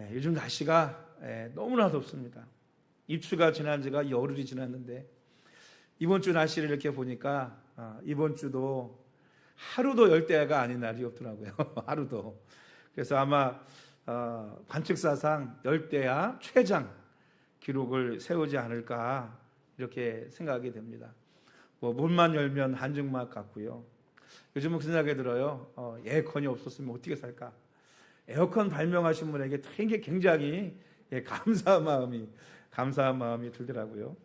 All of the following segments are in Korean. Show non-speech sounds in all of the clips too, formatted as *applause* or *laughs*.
예, 요즘 날씨가 예, 너무나 덥습니다. 입추가 지난 지가 열흘이 지났는데 이번 주 날씨를 이렇게 보니까 아, 이번 주도 하루도 열대야가 아닌 날이 없더라고요. *laughs* 하루도. 그래서 아마 어, 관측사상 열대야 최장 기록을 세우지 않을까 이렇게 생각이 됩니다. 뭐 문만 열면 한증막 같고요. 요즘은 그 생각이 들어요. 어, 에어컨이 없었으면 어떻게 살까? 에어컨 발명하신 분에게 되게 굉장히 예, 감사한 마음이 감사한 마음이 들더라고요.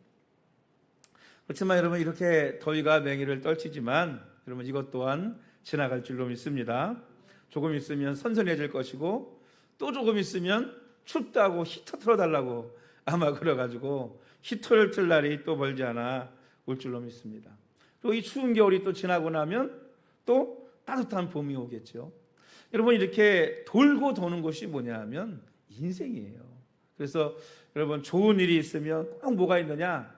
그렇지만 여러분 이렇게 더위가 맹위를 떨치지만 여러분 이것 또한 지나갈 줄로 믿습니다. 조금 있으면 선선해질 것이고 또 조금 있으면 춥다고 히터 틀어달라고 아마 그래가지고 히터를 틀 날이 또 멀지 않아 올 줄로 믿습니다. 그리고 이 추운 겨울이 또 지나고 나면 또 따뜻한 봄이 오겠죠. 여러분 이렇게 돌고 도는 것이 뭐냐 하면 인생이에요. 그래서 여러분 좋은 일이 있으면 꼭 뭐가 있느냐?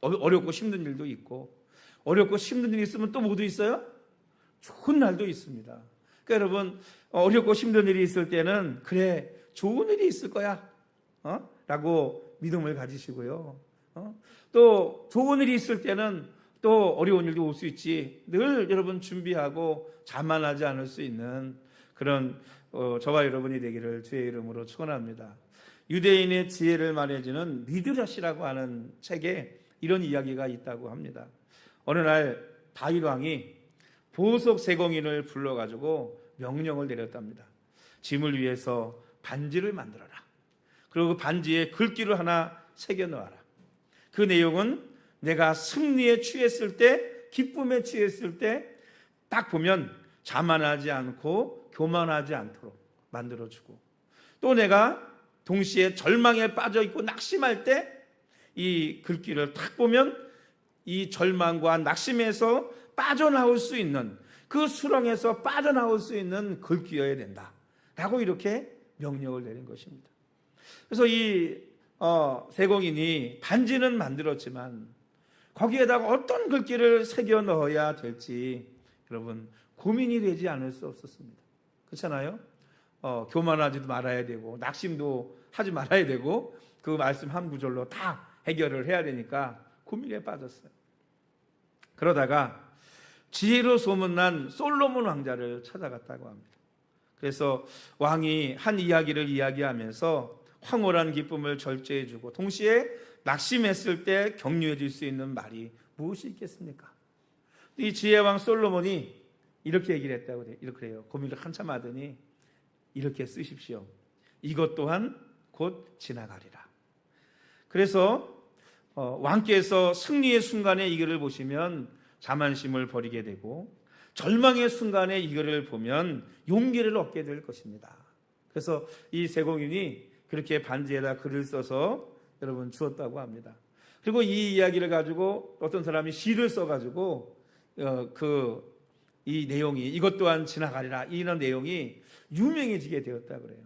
어- 어렵고 힘든 일도 있고 어렵고 힘든 일이 있으면 또 뭐도 있어요? 좋은 날도 있습니다. 그러니까 여러분 어렵고 힘든 일이 있을 때는 그래 좋은 일이 있을 거야, 어? 라고 믿음을 가지시고요. 어? 또 좋은 일이 있을 때는 또 어려운 일도 올 수 있지. 늘 여러분 준비하고 자만하지 않을 수 있는 그런 어, 저와 여러분이 되기를 주의 이름으로 축원합니다. 유대인의 지혜를 말해주는 미드라시라고 하는 책에 이런 이야기가 있다고 합니다. 어느 날 다윗 왕이 보석 세공인을 불러가지고 명령을 내렸답니다. 짐을 위해서 반지를 만들어라. 그리고 그 반지에 글귀를 하나 새겨 넣어라. 그 내용은 내가 승리에 취했을 때, 기쁨에 취했을 때, 딱 보면 자만하지 않고 교만하지 않도록 만들어주고, 또 내가 동시에 절망에 빠져 있고 낙심할 때, 이 글귀를 딱 보면 이 절망과 낙심에서 빠져나올 수 있는 그 수렁에서 빠져나올 수 있는 글귀여야 된다. 라고 이렇게 명령을 내린 것입니다. 그래서 이 어, 세공인이 반지는 만들었지만 거기에다가 어떤 글귀를 새겨 넣어야 될지 여러분 고민이 되지 않을 수 없었습니다. 그렇잖아요? 어, 교만하지도 말아야 되고 낙심도 하지 말아야 되고 그 말씀 한 구절로 다 해결을 해야 되니까 고민에 빠졌어요. 그러다가 지혜로 소문난 솔로몬 왕자를 찾아갔다고 합니다. 그래서 왕이 한 이야기를 이야기하면서 황홀한 기쁨을 절제해 주고 동시에 낙심했을 때 격려해 줄 수 있는 말이 무엇이 있겠습니까? 이 지혜왕 솔로몬이 이렇게 얘기를 했다고 그래요. 이렇게 해요. 고민을 한참 하더니 이렇게 쓰십시오. 이것 또한 곧 지나가리라. 그래서 어, 왕께서 승리의 순간에 이거를 보시면 자만심을 버리게 되고 절망의 순간에 이거를 보면 용기를 얻게 될 것입니다. 그래서 이 세공인이 그렇게 반지에다 글을 써서 여러분 주었다고 합니다. 그리고 이 이야기를 가지고 어떤 사람이 시를 써가지고 어, 그 이 내용이 이것 또한 지나가리라 이런 내용이 유명해지게 되었다 그래요.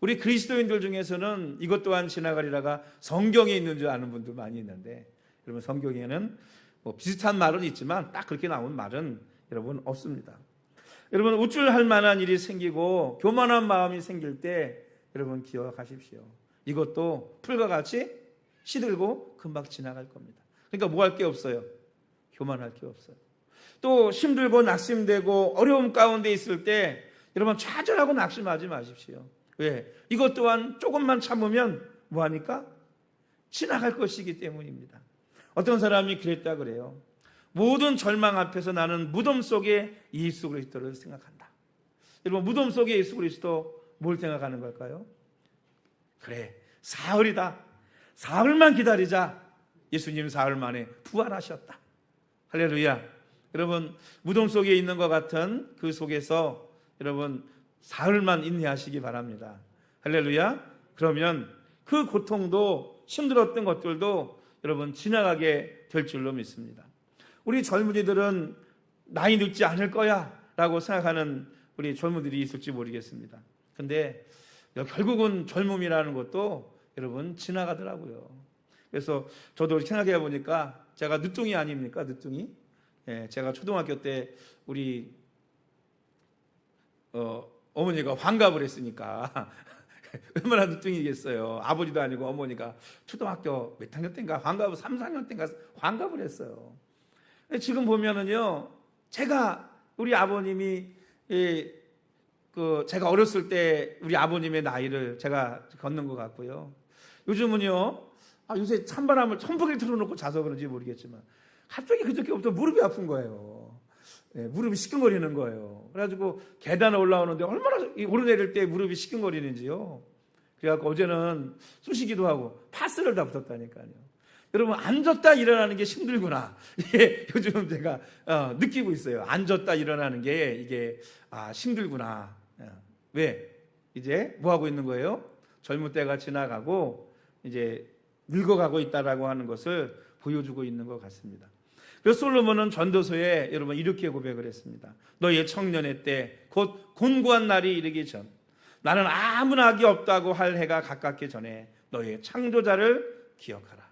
우리 그리스도인들 중에서는 이것 또한 지나가리라가 성경에 있는 줄 아는 분도 많이 있는데 여러분 성경에는 뭐 비슷한 말은 있지만 딱 그렇게 나온 말은 여러분 없습니다. 여러분 우쭐할 만한 일이 생기고 교만한 마음이 생길 때 여러분 기억하십시오. 이것도 풀과 같이 시들고 금방 지나갈 겁니다. 그러니까 뭐 할 게 없어요. 교만할 게 없어요. 또 힘들고 낙심되고 어려움 가운데 있을 때 여러분 좌절하고 낙심하지 마십시오. 왜? 이것 또한 조금만 참으면 뭐 하니까 지나갈 것이기 때문입니다. 어떤 사람이 그랬다 그래요. 모든 절망 앞에서 나는 무덤 속에 예수 그리스도를 생각한다. 여러분 무덤 속에 예수 그리스도 뭘 생각하는 걸까요? 그래 사흘이다. 사흘만 기다리자. 예수님 사흘 만에 부활하셨다. 할렐루야. 여러분 무덤 속에 있는 것 같은 그 속에서 여러분 사흘만 인내하시기 바랍니다. 할렐루야. 그러면 그 고통도 힘들었던 것들도 여러분 지나가게 될 줄로 믿습니다. 우리 젊은이들은 나이 늙지 않을 거야 라고 생각하는 우리 젊은이들이 있을지 모르겠습니다. 근데 결국은 젊음이라는 것도 여러분 지나가더라고요. 그래서 저도 생각해 보니까 제가 늦둥이 아닙니까? 늦둥이? 예, 제가 초등학교 때 우리 어, 어머니가 환갑을 했으니까 *laughs* 얼마나 늦둥이겠어요. 아버지도 아니고 어머니가 초등학교 몇 학년 때인가 환갑을 3, 4학년 때인가 환갑을 했어요. 지금 보면은요. 제가 우리 아버님이 이, 그 제가 어렸을 때 우리 아버님의 나이를 제가 걷는 것 같고요. 요즘은요. 아, 요새 찬바람을 천풍을 틀어놓고 자서 그런지 모르겠지만 갑자기 그저께부터 무릎이 아픈 거예요. 예, 무릎이 시큰거리는 거예요. 그래가지고 계단에 올라오는데 얼마나 이 오르내릴 때 무릎이 시큰거리는지요. 그래갖고 어제는 쑤시기도 하고 파스를 다 붙었다니까요. 여러분 앉았다 일어나는 게 힘들구나. 이게 *laughs* 요즘 제가 어, 느끼고 있어요. 앉았다 일어나는 게 이게 아, 힘들구나. 어, 왜? 이제 뭐 하고 있는 거예요? 젊은 때가 지나가고 이제 늙어가고 있다라고 하는 것을 보여주고 있는 것 같습니다. 그래서 솔로몬은 전도서에 여러분 이렇게 고백을 했습니다. 너의 청년의 때 곧 곤고한 날이 이르기 전 나는 아무 낙이 없다고 할 해가 가깝기 전에 너의 창조자를 기억하라.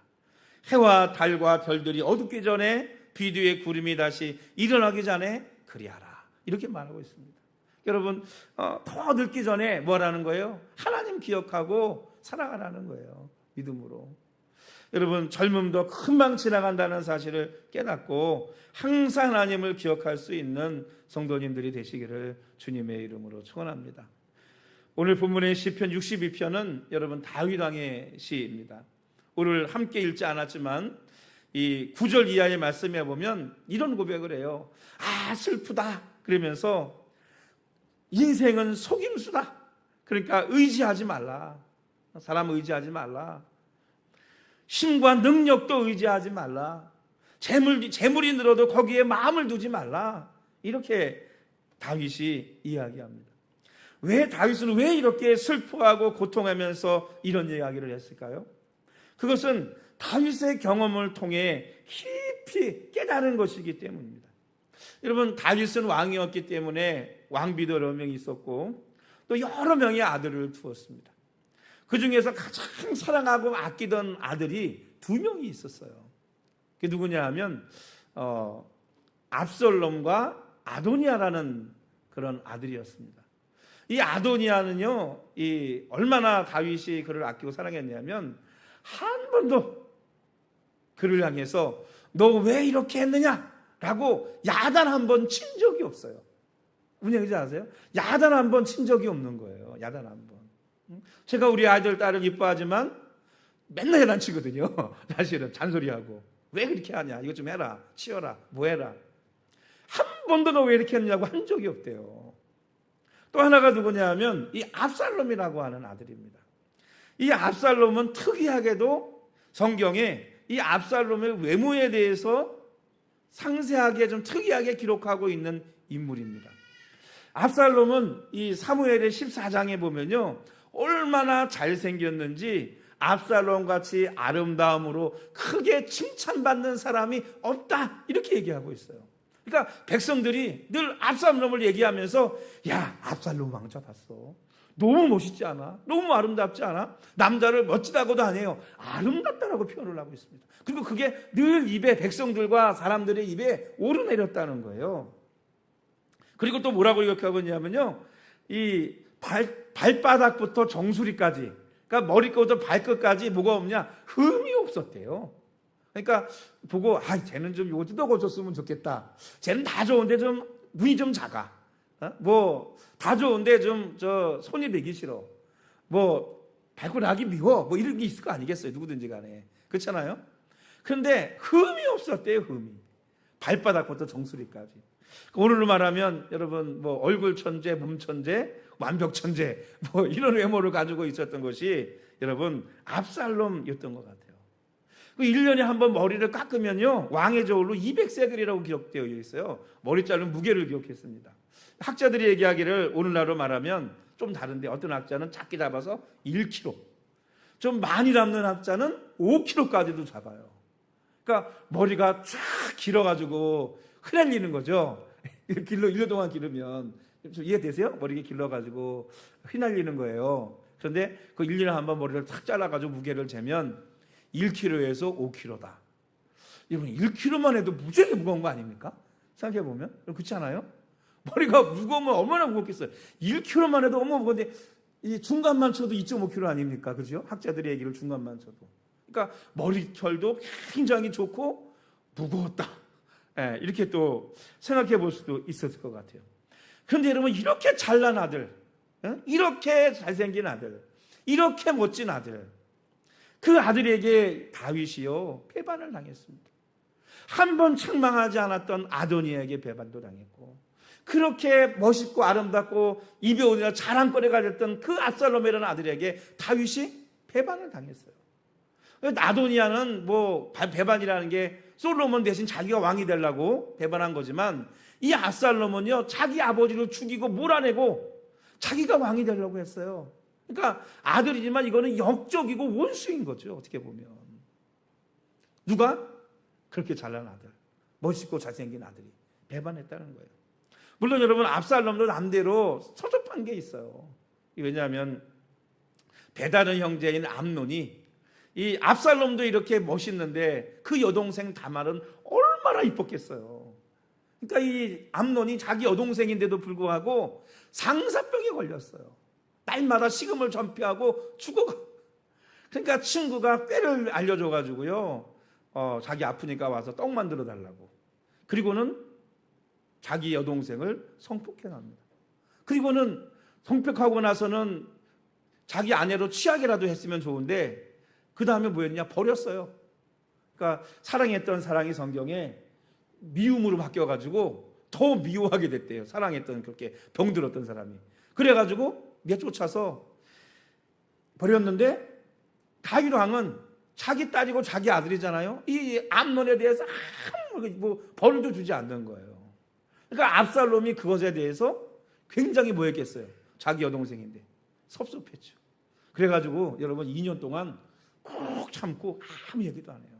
해와 달과 별들이 어둡기 전에 비 뒤에 구름이 다시 일어나기 전에 그리하라. 이렇게 말하고 있습니다. 여러분 어, 더 늙기 전에 뭐라는 거예요? 하나님 기억하고 살아가라는 거예요. 믿음으로. 여러분 젊음도 금방 지나간다는 사실을 깨닫고 항상 하나님을 기억할 수 있는 성도님들이 되시기를 주님의 이름으로 축원합니다. 오늘 본문의 시편 62편은 여러분 다윗 왕의 시입니다. 오늘 함께 읽지 않았지만 이 9절 이하의 말씀에 보면 이런 고백을 해요. 아 슬프다 그러면서 인생은 속임수다. 그러니까 의지하지 말라. 사람 의지하지 말라. 힘과 능력도 의지하지 말라. 재물, 재물이 늘어도 거기에 마음을 두지 말라. 이렇게 다윗이 이야기합니다. 왜 다윗은 왜 이렇게 슬퍼하고 고통하면서 이런 이야기를 했을까요? 그것은 다윗의 경험을 통해 깊이 깨달은 것이기 때문입니다. 여러분 다윗은 왕이었기 때문에 왕비도 여러 명이 있었고 또 여러 명의 아들을 두었습니다. 그 중에서 가장 사랑하고 아끼던 아들이 두 명이 있었어요. 그게 누구냐 하면 어, 압살롬과 아도니아라는 그런 아들이었습니다. 이 아도니아는요, 이 얼마나 다윗이 그를 아끼고 사랑했냐면 한 번도 그를 향해서 너 왜 이렇게 했느냐라고 야단 한 번 친 적이 없어요. 문제지 아세요? 야단 한 번 친 적이 없는 거예요. 야단 한 번. 제가 우리 아이들 딸을 이뻐하지만 맨날 야단치거든요. *laughs* 사실은 잔소리하고 왜 그렇게 하냐? 이것 좀 해라, 치워라, 뭐 해라. 한 번도 너 왜 이렇게 했냐고 한 적이 없대요. 또 하나가 누구냐 하면 이 압살롬이라고 하는 아들입니다. 이 압살롬은 특이하게도 성경에 이 압살롬의 외모에 대해서 상세하게 좀 특이하게 기록하고 있는 인물입니다. 압살롬은 이 사무엘의 14장에 보면요. 얼마나 잘생겼는지 압살롬 같이 아름다움으로 크게 칭찬받는 사람이 없다. 이렇게 얘기하고 있어요. 그러니까 백성들이 늘 압살롬을 얘기하면서 야, 압살롬 왕자 봤어. 너무 멋있지 않아? 너무 아름답지 않아? 남자를 멋지다고도 안 해요. 아름답다라고 표현을 하고 있습니다. 그리고 그게 늘 입에 백성들과 사람들의 입에 오르내렸다는 거예요. 그리고 또 뭐라고 이렇게 하고 있냐면요. 이 발, 발바닥부터 정수리까지, 그러니까 머리부터 발끝까지 뭐가 없냐? 흠이 없었대요. 그러니까 보고, 아, 쟤는 좀 요즘 더 고쳤으면 좋겠다. 쟤는 다 좋은데 좀 눈이 좀 작아. 어? 뭐, 다 좋은데 좀, 저, 손이 되기 싫어. 뭐, 발가락이 미워. 뭐 이런 게 있을 거 아니겠어요. 누구든지 간에. 그렇잖아요? 근데 흠이 없었대요, 흠이. 발바닥부터 정수리까지. 오늘로 말하면 여러분 뭐 얼굴 천재, 몸 천재, 완벽 천재 뭐 이런 외모를 가지고 있었던 것이 여러분 압살롬이었던 것 같아요. 그 1년에 한 번 머리를 깎으면요 왕의 저울로 200세겔이라고 기록되어 있어요. 머리 자른 무게를 기록했습니다. 학자들이 얘기하기를 오늘날로 말하면 좀 다른데 어떤 학자는 작게 잡아서 1kg, 좀 많이 잡는 학자는 5kg까지도 잡아요. 그러니까 머리가 쫙 길어가지고 흩날리는 거죠. *laughs* 길러 1년 동안 기르면 좀 이해되세요? 머리가 길러가지고 휘날리는 거예요. 그런데 그 1년에 한 번 머리를 탁 잘라가지고 무게를 재면 1kg에서 5kg다. 여러분 1kg만 해도 무지하게 무거운 거 아닙니까? 생각해 보면 그렇지 않아요? 머리가 무거우면 얼마나 무겁겠어요. 1kg만 해도 어머 무거운데 이 중간만 쳐도 2.5kg 아닙니까? 그죠? 학자들의 얘기를 중간만 쳐도. 그러니까 머리털도 굉장히 좋고 무거웠다. 예, 이렇게 또 생각해 볼 수도 있었을 것 같아요. 그런데 여러분 이렇게 잘난 아들, 예? 이렇게 잘생긴 아들, 이렇게 멋진 아들, 그 아들에게 다윗이요 배반을 당했습니다. 한 번 책망하지 않았던 아도니에게 배반도 당했고 그렇게 멋있고 아름답고 이배우나 자랑거리가 됐던 그 압살롬이라는 아들에게 다윗이 배반을 당했어요. 아도니아는 뭐 배반이라는 게 솔로몬 대신 자기가 왕이 되려고 배반한 거지만 이 압살롬은요 자기 아버지를 죽이고 몰아내고 자기가 왕이 되려고 했어요. 그러니까 아들이지만 이거는 역적이고 원수인 거죠 어떻게 보면 누가 그렇게 잘난 아들, 멋있고 잘생긴 아들이 배반했다는 거예요. 물론 여러분 압살롬도 남대로 서접한 게 있어요. 왜냐하면 배다른 형제인 암논이 이 압살롬도 이렇게 멋있는데 그 여동생 다말은 얼마나 이뻤겠어요. 그러니까 이 암논이 자기 여동생인데도 불구하고 상사병에 걸렸어요. 날마다 식음을 전폐하고 죽어가. 그러니까 친구가 꾀를 알려줘 가지고요. 어, 자기 아프니까 와서 떡 만들어 달라고. 그리고는 자기 여동생을 성폭행 합니다. 그리고는 성폭하고 나서는 자기 아내로 취하게라도 했으면 좋은데 그 다음에 뭐였냐 버렸어요. 그러니까 사랑했던 사랑이 성경에 미움으로 바뀌어가지고 더 미워하게 됐대요. 사랑했던 그렇게 병들었던 사람이. 그래가지고 내쫓아서 버렸는데 다윗 왕은 자기 딸이고 자기 아들이잖아요. 이 암론에 대해서 아무 뭐 벌도 주지 않는 거예요. 그러니까 압살롬이 그것에 대해서 굉장히 뭐했겠어요. 자기 여동생인데 섭섭했죠. 그래가지고 여러분 2년 동안 꼭 참고 아무 얘기도 안 해요.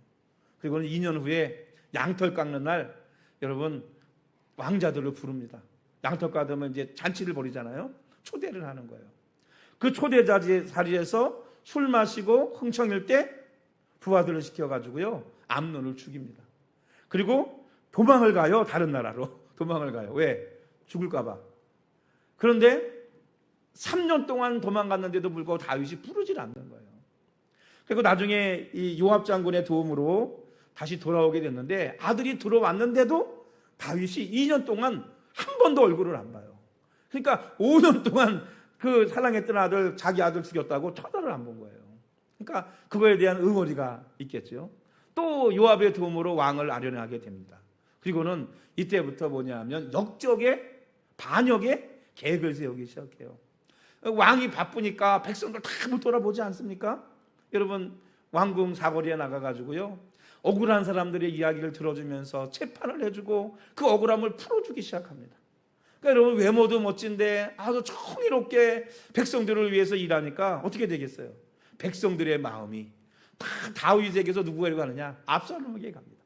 그리고는 2년 후에 양털 깎는 날 여러분 왕자들을 부릅니다. 양털 깎으면 이제 잔치를 벌이잖아요. 초대를 하는 거예요. 그 초대 자리에서 술 마시고 흥청일 때 부하들을 시켜가지고요 암론을 죽입니다. 그리고 도망을 가요 다른 나라로 *laughs* 도망을 가요. 왜? 죽을까봐. 그런데 3년 동안 도망갔는데도 불구하고 다윗이 부르질 않는 거예요. 그리고 나중에 이 요압 장군의 도움으로 다시 돌아오게 됐는데 아들이 들어왔는데도 다윗이 2년 동안 한 번도 얼굴을 안 봐요. 그러니까 5년 동안 그 사랑했던 아들 자기 아들 죽였다고 쳐다를 안 본 거예요. 그러니까 그거에 대한 응어리가 있겠죠. 또 요압의 도움으로 왕을 아련하게 됩니다. 그리고는 이때부터 뭐냐면 역적의 반역의 계획을 세우기 시작해요. 왕이 바쁘니까 백성들 다 못 돌아보지 않습니까? 여러분 왕궁 사거리에 나가가지고요 억울한 사람들의 이야기를 들어주면서 재판을 해주고 그 억울함을 풀어주기 시작합니다. 그러니까 여러분 외모도 멋진데 아주 정의롭게 백성들을 위해서 일하니까 어떻게 되겠어요? 백성들의 마음이 다 다윗에게서 누구에게 가느냐? 압살롬에게 갑니다.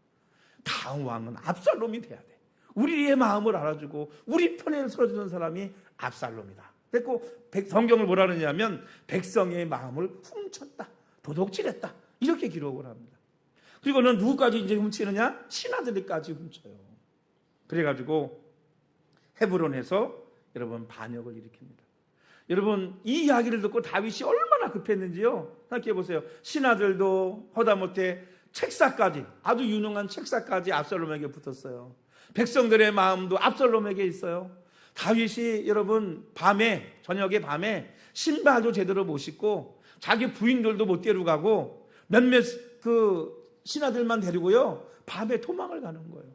다음 왕은 압살롬이 돼야 돼. 우리의 마음을 알아주고 우리 편에 서주는 사람이 압살롬이다. 그리고 성경을 뭐라 그러냐면 백성의 마음을 훔쳤다. 도둑질했다. 이렇게 기록을 합니다. 그리고는 누구까지 이제 훔치느냐? 신하들까지 훔쳐요. 그래가지고 헤브론에서 여러분 반역을 일으킵니다. 여러분 이 이야기를 듣고 다윗이 얼마나 급했는지요. 생각해 보세요. 신하들도 허다못해 책사까지 아주 유능한 책사까지 압살롬에게 붙었어요. 백성들의 마음도 압살롬에게 있어요. 다윗이 여러분 밤에 저녁에 밤에 신발도 제대로 못 신고 자기 부인들도 못 데려가고 몇몇 그 신하들만 데리고요 밤에 도망을 가는 거예요.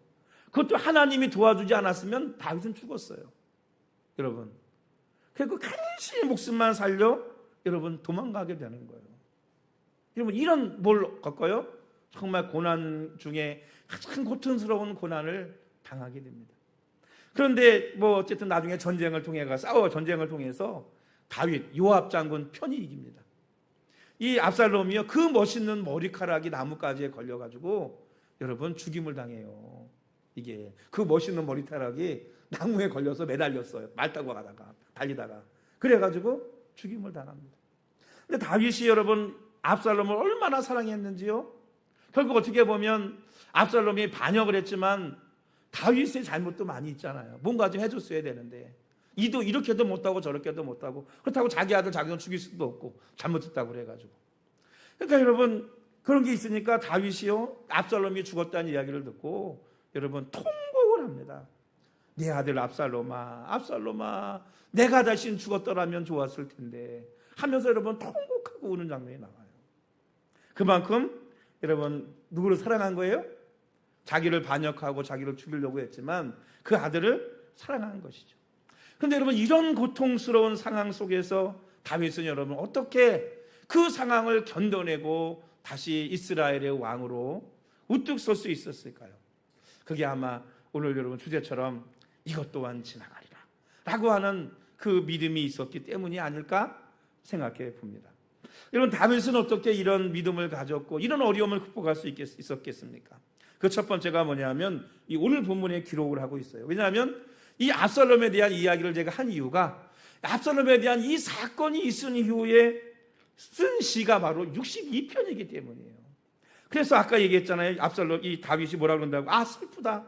그것도 하나님이 도와주지 않았으면 다윗은 죽었어요. 여러분. 그리고 간신히 목숨만 살려 여러분 도망가게 되는 거예요. 여러분 이런 뭘 갖고요? 정말 고난 중에 가장 고통스러운 고난을 당하게 됩니다. 그런데 뭐 어쨌든 나중에 전쟁을 통해 가 싸워 전쟁을 통해서 다윗 요압 장군 편이 이깁니다. 이 압살롬이요 그 멋있는 머리카락이 나뭇가지에 걸려가지고 여러분 죽임을 당해요. 이게 그 멋있는 머리카락이 나무에 걸려서 매달렸어요. 말 타고 가다가 달리다가 그래가지고 죽임을 당합니다. 근데 다윗이 여러분 압살롬을 얼마나 사랑했는지요? 결국 어떻게 보면 압살롬이 반역을 했지만 다윗의 잘못도 많이 있잖아요. 뭔가 좀 해줬어야 되는데 이도 이렇게도 못하고 저렇게도 못하고 그렇다고 자기 아들 자기는 죽일 수도 없고 잘못했다고 그래가지고 그러니까 여러분 그런 게 있으니까 다윗이요 압살롬이 죽었다는 이야기를 듣고 여러분 통곡을 합니다. 내 아들 압살롬아 압살롬아 내가 다시 죽었더라면 좋았을 텐데 하면서 여러분 통곡하고 우는 장면이 나와요. 그만큼 여러분 누구를 사랑한 거예요? 자기를 반역하고 자기를 죽이려고 했지만 그 아들을 사랑한 것이죠. 그런데 여러분 이런 고통스러운 상황 속에서 다윗은 여러분 어떻게 그 상황을 견뎌내고 다시 이스라엘의 왕으로 우뚝 설 수 있었을까요? 그게 아마 오늘 여러분 주제처럼 이것 또한 지나가리라 라고 하는 그 믿음이 있었기 때문이 아닐까 생각해 봅니다. 여러분 다윗은 어떻게 이런 믿음을 가졌고 이런 어려움을 극복할 수 있겠, 있었겠습니까? 그 첫 번째가 뭐냐면 이 오늘 본문에 기록을 하고 있어요. 왜냐하면 이 압살롬에 대한 이야기를 제가 한 이유가 압살롬에 대한 이 사건이 있은 이후에 쓴 시가 바로 62편이기 때문이에요. 그래서 아까 얘기했잖아요. 압살롬 이 다윗이 뭐라 그런다고? 아 슬프다.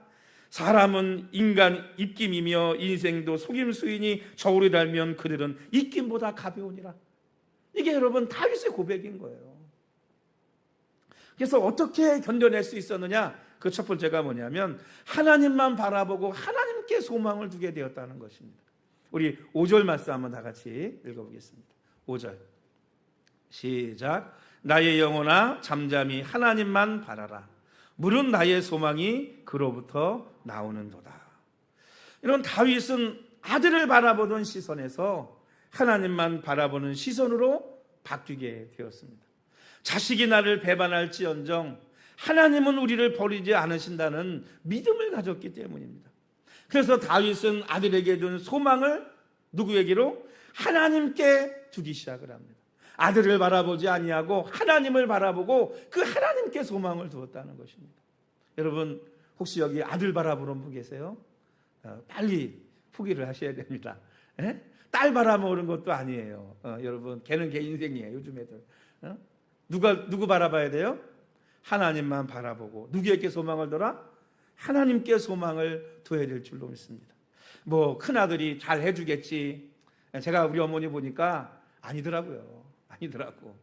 사람은 인간 입김이며 인생도 속임수이니 저울이 달면 그들은 입김보다 가벼우니라. 이게 여러분 다윗의 고백인 거예요. 그래서 어떻게 견뎌낼 수 있었느냐? 그 첫 번째가 뭐냐면 하나님만 바라보고 하나님 께 소망을 두게 되었다는 것입니다. 우리 5절 말씀 한번 다 같이 읽어보겠습니다. 5절 시작 나의 영혼아 잠잠히 하나님만 바라라 물은 나의 소망이 그로부터 나오는도다. 이런 다윗은 아들을 바라보던 시선에서 하나님만 바라보는 시선으로 바뀌게 되었습니다. 자식이 나를 배반할지언정 하나님은 우리를 버리지 않으신다는 믿음을 가졌기 때문입니다. 그래서 다윗은 아들에게 준 소망을 누구에게로 하나님께 주기 시작을 합니다. 아들을 바라보지 아니하고 하나님을 바라보고 그 하나님께 소망을 두었다는 것입니다. 여러분 혹시 여기 아들 바라보는 분 계세요? 어, 빨리 포기를 하셔야 됩니다. 에? 딸 바라보는 것도 아니에요. 어, 여러분 걔는 걔 인생이에요. 요즘 애들. 어? 누가 누구 바라봐야 돼요? 하나님만 바라보고 누구에게 소망을 둬라? 하나님께 소망을 둬야 될 줄로 믿습니다. 뭐 큰아들이 잘 해주겠지. 제가 우리 어머니 보니까 아니더라고요. 아니더라고.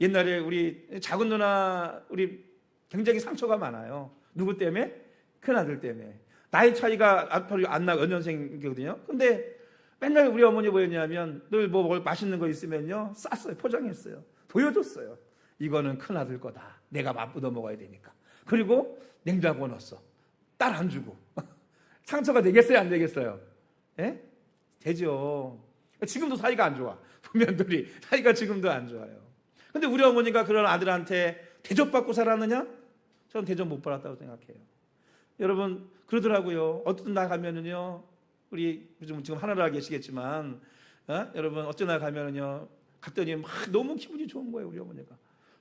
옛날에 우리 작은 누나 우리 굉장히 상처가 많아요. 누구 때문에? 큰아들 때문에. 나이 차이가 앞으로 안 나, 연년생이거든요. 근데 맨날 우리 어머니 뭐였냐면 늘 뭐 맛있는 거 있으면요. 쌌어요. 포장했어요. 보여줬어요. 이거는 큰아들 거다. 내가 맛보다 먹어야 되니까. 그리고 냉장고 넣었어. 딸 안 주고. *laughs* 상처가 되겠어요? 안 되겠어요? 예? 되죠. 지금도 사이가 안 좋아. *laughs* 부면들이 사이가 지금도 안 좋아요. 근데 우리 어머니가 그런 아들한테 대접받고 살았느냐? 저는 대접 못 받았다고 생각해요. 여러분 그러더라고요. 어떤 날 가면은요, 우리 요즘 지금 하나라 계시겠지만, 어? 여러분 어떤 날 가면은요, 갔더니 막 너무 기분이 좋은 거예요, 우리 어머니가.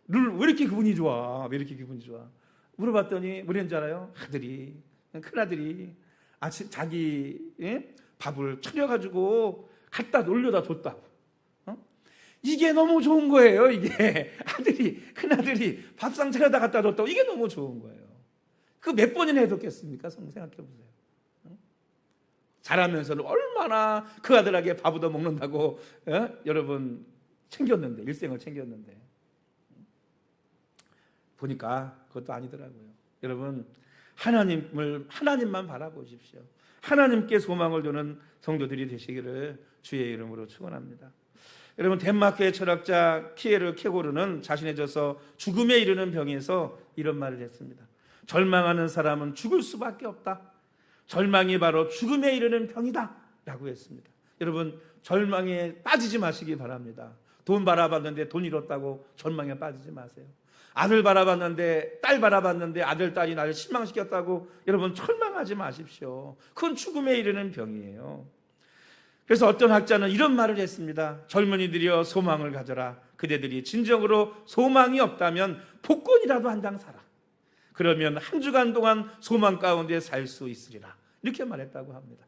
늘왜 이렇게 기분이 좋아? 왜 이렇게 기분이 좋아? 물어봤더니 뭐랬는지 알아요? 아들이 큰 아들이 아침 자기 예? 밥을 차려가지고 갖다 놀려다 줬다고. 어? 이게 너무 좋은 거예요. 이게 *laughs* 아들이 큰 아들이 밥상 차려다 갖다 줬다고 이게 너무 좋은 거예요. 그 몇 번이나 해뒀겠습니까? 생각해 보세요. 어? 자라면서는 얼마나 그 아들에게 밥 얻어 먹는다고 어? 여러분 챙겼는데 일생을 챙겼는데 보니까 그것도 아니더라고요. 여러분 하나님을 하나님만 바라보십시오. 하나님께 소망을 두는 성도들이 되시기를 주의 이름으로 축원합니다. 여러분 덴마크의 철학자 키에르 케고르는 자신의 저서 죽음에 이르는 병에서 이런 말을 했습니다. 절망하는 사람은 죽을 수밖에 없다. 절망이 바로 죽음에 이르는 병이다라고 했습니다. 여러분 절망에 빠지지 마시기 바랍니다. 돈 바라봤는데 돈 잃었다고 절망에 빠지지 마세요. 아들 바라봤는데 딸 바라봤는데 아들 딸이 나를 실망시켰다고 여러분 절망하지 마십시오. 그건 죽음에 이르는 병이에요. 그래서 어떤 학자는 이런 말을 했습니다. 젊은이들이여 소망을 가져라. 그대들이 진정으로 소망이 없다면 복권이라도 한 장 사라. 그러면 한 주간 동안 소망 가운데 살 수 있으리라. 이렇게 말했다고 합니다.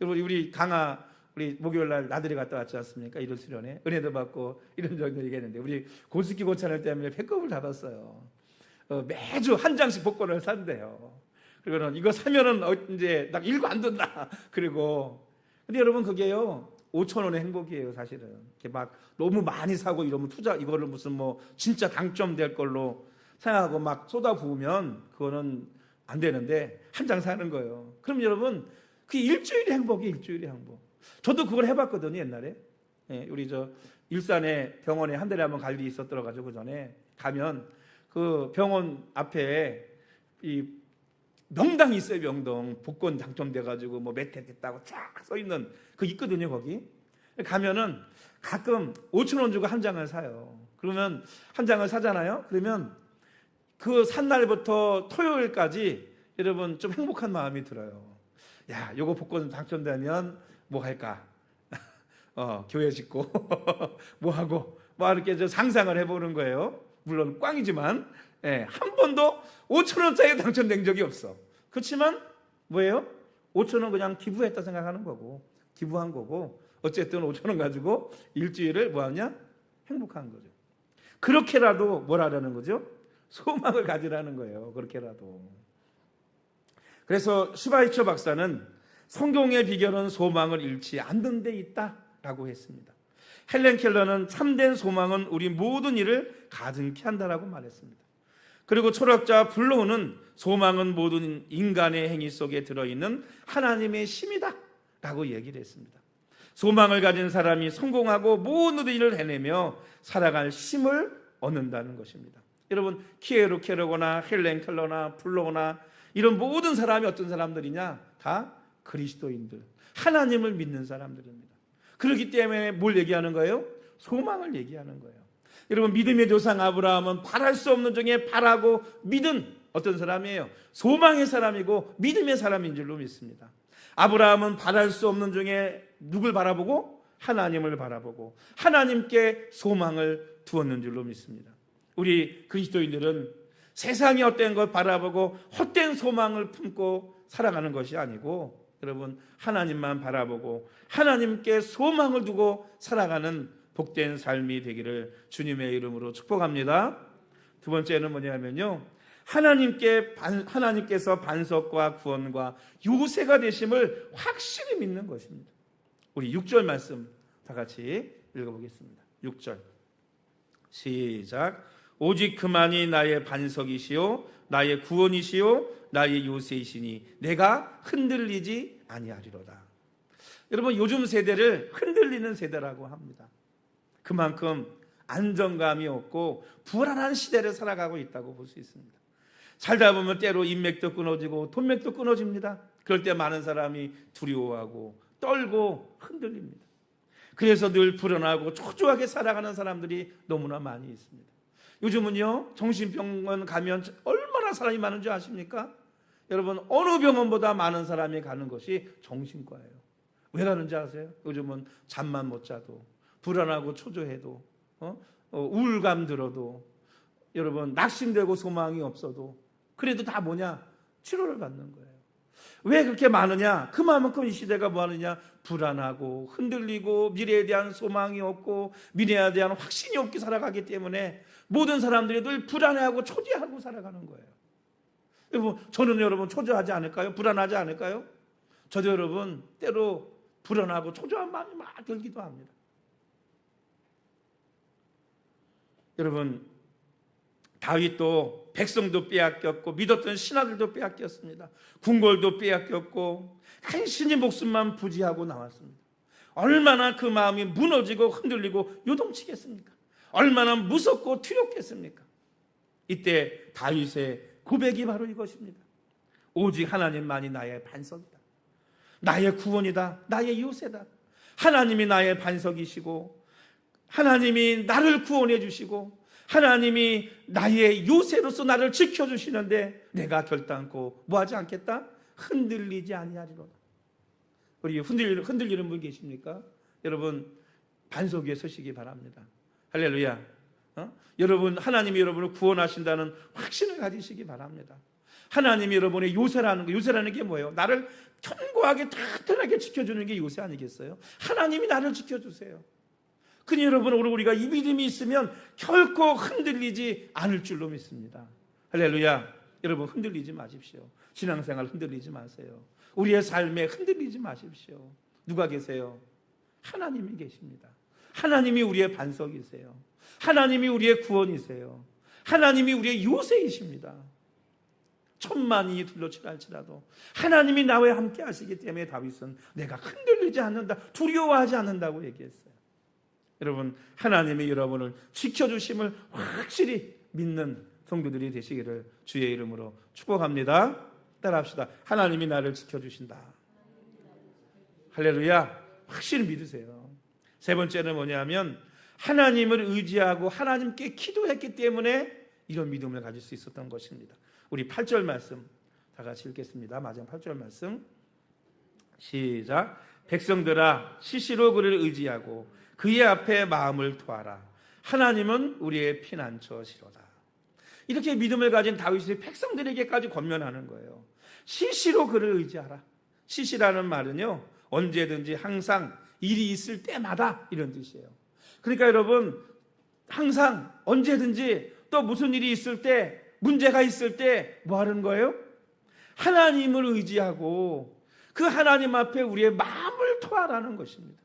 여러분 우리 강아 우리 목요일 날 나들이 갔다 왔지 않습니까? 이런 수련회 은혜도 받고 이런 정도 얘기했는데 우리 고스키 고찬을 때문에 배꼽을 잡았어요. 어, 매주 한 장씩 복권을 산대요. 그리고는 이거 사면은 어, 이제 나 일고 안 된다. *laughs* 그리고 근데 여러분 그게요 5천 원의 행복이에요 사실은. 이렇게 막 너무 많이 사고 이러면 투자 이거를 무슨 뭐 진짜 당첨될 걸로 생각하고 막 쏟아 부으면 그거는 안 되는데 한 장 사는 거예요. 그럼 여러분 그 일주일의 행복이 일주일의 행복. 저도 그걸 해봤거든요 옛날에. 예, 우리 저 일산에 병원에 한 달에 한 번 갈 일이 있었더라 가지고 그 전에 가면 그 병원 앞에 이 명당이 있어요 명당. 복권 당첨돼 가지고 뭐몇회 됐다고 쫙 써 있는 그 있거든요 거기. 가면은 가끔 5천 원 주고 한 장을 사요. 그러면 한 장을 사잖아요? 그러면 그 산 날부터 토요일까지 여러분 좀 행복한 마음이 들어요. 야 요거 복권 당첨되면 뭐 할까 *laughs* 어 교회 짓고 *laughs* 뭐 하고 뭐 이렇게 저 상상을 해보는 거예요 물론 꽝이지만 예, 한 번도 5천 원짜리 당첨된 적이 없어. 그렇지만 뭐예요? 5천 원 그냥 기부했다 생각하는 거고 기부한 거고 어쨌든 5천 원 가지고 일주일을 뭐하냐? 행복한 거죠. 그렇게라도 뭘 하라는 거죠? 소망을 가지라는 거예요. 그렇게라도. 그래서 슈바이처 박사는 성경의 비결은 소망을 잃지 않는 데 있다라고 했습니다. 헬렌 켈러는 참된 소망은 우리 모든 일을 가증케 한다라고 말했습니다. 그리고 철학자 블로우는 소망은 모든 인간의 행위 속에 들어있는 하나님의 힘이다 라고 얘기를 했습니다. 소망을 가진 사람이 성공하고 모든 일을 해내며 살아갈 힘을 얻는다는 것입니다. 여러분 키에로 케르거나 헬렌 켈러나 블로우나 이런 모든 사람이 어떤 사람들이냐? 다 그리스도인들, 하나님을 믿는 사람들입니다. 그렇기 때문에 뭘 얘기하는 거예요? 소망을 얘기하는 거예요. 여러분 믿음의 조상 아브라함은 바랄 수 없는 중에 바라고 믿은 어떤 사람이에요? 소망의 사람이고 믿음의 사람인 줄로 믿습니다. 아브라함은 바랄 수 없는 중에 누굴 바라보고 하나님을 바라보고 하나님께 소망을 두었는 줄로 믿습니다. 우리 그리스도인들은 세상이 어떤 걸 바라보고 헛된 소망을 품고 살아가는 것이 아니고 여러분 하나님만 바라보고 하나님께 소망을 두고 살아가는 복된 삶이 되기를 주님의 이름으로 축복합니다. 두 번째는 뭐냐면요. 하나님께 반, 하나님께서 반석과 구원과 요새가 되심을 확실히 믿는 것입니다. 우리 6절 말씀 다 같이 읽어보겠습니다. 6절 시작 오직 그만이 나의 반석이시요 나의 구원이시요 나의 요새이시니 내가 흔들리지 아니하리로다. 여러분 요즘 세대를 흔들리는 세대라고 합니다. 그만큼 안정감이 없고 불안한 시대를 살아가고 있다고 볼 수 있습니다. 살다 보면 때로 인맥도 끊어지고 돈맥도 끊어집니다. 그럴 때 많은 사람이 두려워하고 떨고 흔들립니다. 그래서 늘 불안하고 초조하게 살아가는 사람들이 너무나 많이 있습니다. 요즘은요 정신병원 가면 얼마나 사람이 많은 줄 아십니까? 여러분 어느 병원보다 많은 사람이 가는 것이 정신과예요. 왜 가는지 아세요? 요즘은 잠만 못 자도 불안하고 초조해도 어? 어, 우울감 들어도 여러분 낙심되고 소망이 없어도 그래도 다 뭐냐 치료를 받는 거예요. 왜 그렇게 많으냐? 그만큼 이 시대가 뭐하느냐? 불안하고 흔들리고 미래에 대한 소망이 없고 미래에 대한 확신이 없게 살아가기 때문에 모든 사람들이 늘 불안해하고 초조하고 살아가는 거예요. 여러분 저는 여러분 초조하지 않을까요? 불안하지 않을까요? 저도 여러분 때로 불안하고 초조한 마음이 막 들기도 합니다. 여러분 다윗도 백성도 빼앗겼고 믿었던 신하들도 빼앗겼습니다. 궁궐도 빼앗겼고 한신이 목숨만 부지하고 나왔습니다. 얼마나 그 마음이 무너지고 흔들리고 요동치겠습니까? 얼마나 무섭고 두렵겠습니까? 이때 다윗의 고백이 바로 이것입니다. 오직 하나님만이 나의 반석이다. 나의 구원이다. 나의 요새다. 하나님이 나의 반석이시고 하나님이 나를 구원해 주시고 하나님이 나의 요새로서 나를 지켜 주시는데 내가 결단코 뭐하지 않겠다? 흔들리지 아니하리로다. 우리 흔들리는, 흔들리는 분 계십니까? 여러분 반석 위에 서시기 바랍니다. 할렐루야. 어? 여러분 하나님이 여러분을 구원하신다는 확신을 가지시기 바랍니다. 하나님이 여러분의 요새라는 거, 요새라는 게 뭐예요? 나를 견고하게 튼튼하게 지켜주는 게 요새 아니겠어요? 하나님이 나를 지켜주세요. 그니 여러분 오늘 우리가 이 믿음이 있으면 결코 흔들리지 않을 줄로 믿습니다. 할렐루야. 여러분 흔들리지 마십시오. 신앙생활 흔들리지 마세요. 우리의 삶에 흔들리지 마십시오. 누가 계세요? 하나님이 계십니다. 하나님이 우리의 반석이세요. 하나님이 우리의 구원이세요. 하나님이 우리의 요새이십니다. 천만이 둘러치라 할지라도 하나님이 나와 함께 하시기 때문에 다윗은 내가 흔들리지 않는다, 두려워하지 않는다고 얘기했어요. 여러분, 하나님이 여러분을 지켜주심을 확실히 믿는 성도들이 되시기를 주의 이름으로 축복합니다. 따라합시다. 하나님이 나를 지켜주신다. 할렐루야. 확실히 믿으세요. 세 번째는 뭐냐면 하나님을 의지하고 하나님께 기도했기 때문에 이런 믿음을 가질 수 있었던 것입니다. 우리 8절 말씀 다 같이 읽겠습니다. 마지막 8절 말씀. 시작. 백성들아 시시로 그를 의지하고 그의 앞에 마음을 토하라. 하나님은 우리의 피난처시로다. 이렇게 믿음을 가진 다윗이 백성들에게까지 권면하는 거예요. 시시로 그를 의지하라. 시시라는 말은요. 언제든지 항상 일이 있을 때마다 이런 뜻이에요. 그러니까 여러분 항상 언제든지 또 무슨 일이 있을 때 문제가 있을 때 뭐 하는 거예요? 하나님을 의지하고 그 하나님 앞에 우리의 마음을 토하라는 것입니다.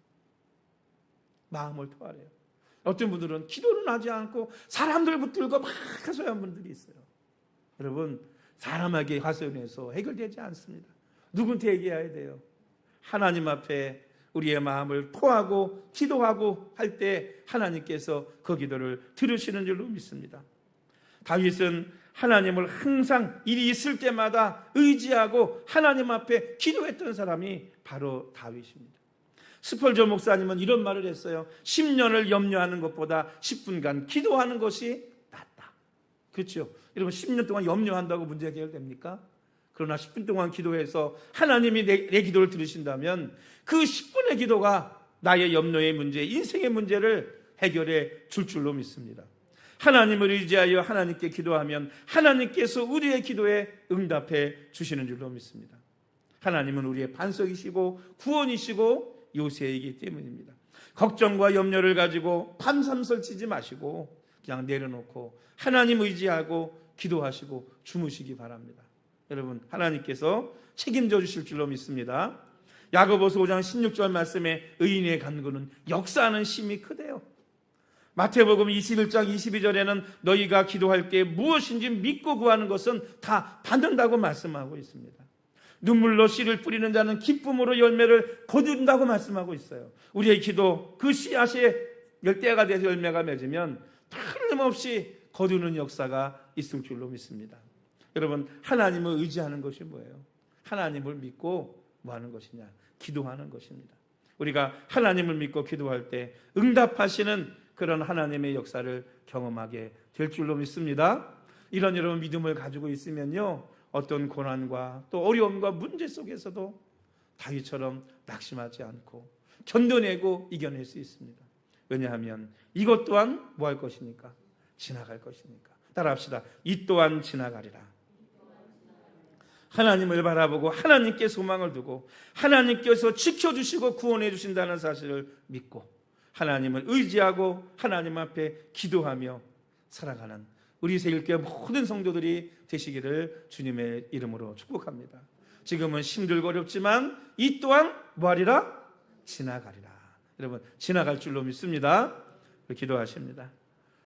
마음을 토하래요. 어떤 분들은 기도는 하지 않고 사람들 붙들고 막 하소연 분들이 있어요. 여러분 사람에게 하소연해서 해결되지 않습니다. 누군테 얘기해야 돼요? 하나님 앞에 우리의 마음을 토하고 기도하고 할 때 하나님께서 그 기도를 들으시는 줄로 믿습니다. 다윗은 하나님을 항상 일이 있을 때마다 의지하고 하나님 앞에 기도했던 사람이 바로 다윗입니다. 스펄저 목사님은 이런 말을 했어요. 10년을 염려하는 것보다 10분간 기도하는 것이 낫다. 그렇죠? 여러분 10년 동안 염려한다고 문제 해결됩니까? 그러나 10분 동안 기도해서 하나님이 내, 내 기도를 들으신다면 그 10분의 기도가 나의 염려의 문제, 인생의 문제를 해결해 줄 줄로 믿습니다. 하나님을 의지하여 하나님께 기도하면 하나님께서 우리의 기도에 응답해 주시는 줄로 믿습니다. 하나님은 우리의 반석이시고 구원이시고 요새이기 때문입니다. 걱정과 염려를 가지고 밤삼설 치지 마시고 그냥 내려놓고 하나님 의지하고 기도하시고 주무시기 바랍니다. 여러분 하나님께서 책임져 주실 줄로 믿습니다. 야고보서 5장 16절 말씀에 의인의 간구는 역사하는 힘이 크대요. 마태복음 21장 22절에는 너희가 기도할 때 무엇인지 믿고 구하는 것은 다 받는다고 말씀하고 있습니다. 눈물로 씨를 뿌리는 자는 기쁨으로 열매를 거둔다고 말씀하고 있어요. 우리의 기도 그 씨앗이 열대가 돼서 열매가 맺으면 틀림없이 거두는 역사가 있을 줄로 믿습니다. 여러분 하나님을 의지하는 것이 뭐예요? 하나님을 믿고 뭐 하는 것이냐? 기도하는 것입니다. 우리가 하나님을 믿고 기도할 때 응답하시는 그런 하나님의 역사를 경험하게 될 줄로 믿습니다. 이런 여러분 믿음을 가지고 있으면요. 어떤 고난과 또 어려움과 문제 속에서도 다윗처럼 낙심하지 않고 견뎌내고 이겨낼 수 있습니다. 왜냐하면 이것 또한 뭐 할 것이니까 지나갈 것이니까. 따라합시다. 이 또한 지나가리라. 하나님을 바라보고 하나님께 소망을 두고 하나님께서 지켜주시고 구원해 주신다는 사실을 믿고 하나님을 의지하고 하나님 앞에 기도하며 살아가는 우리 세일교회 모든 성도들이 되시기를 주님의 이름으로 축복합니다. 지금은 힘들고 어렵지만 이 또한 뭐하리라? 지나가리라. 여러분 지나갈 줄로 믿습니다. 기도하십니다.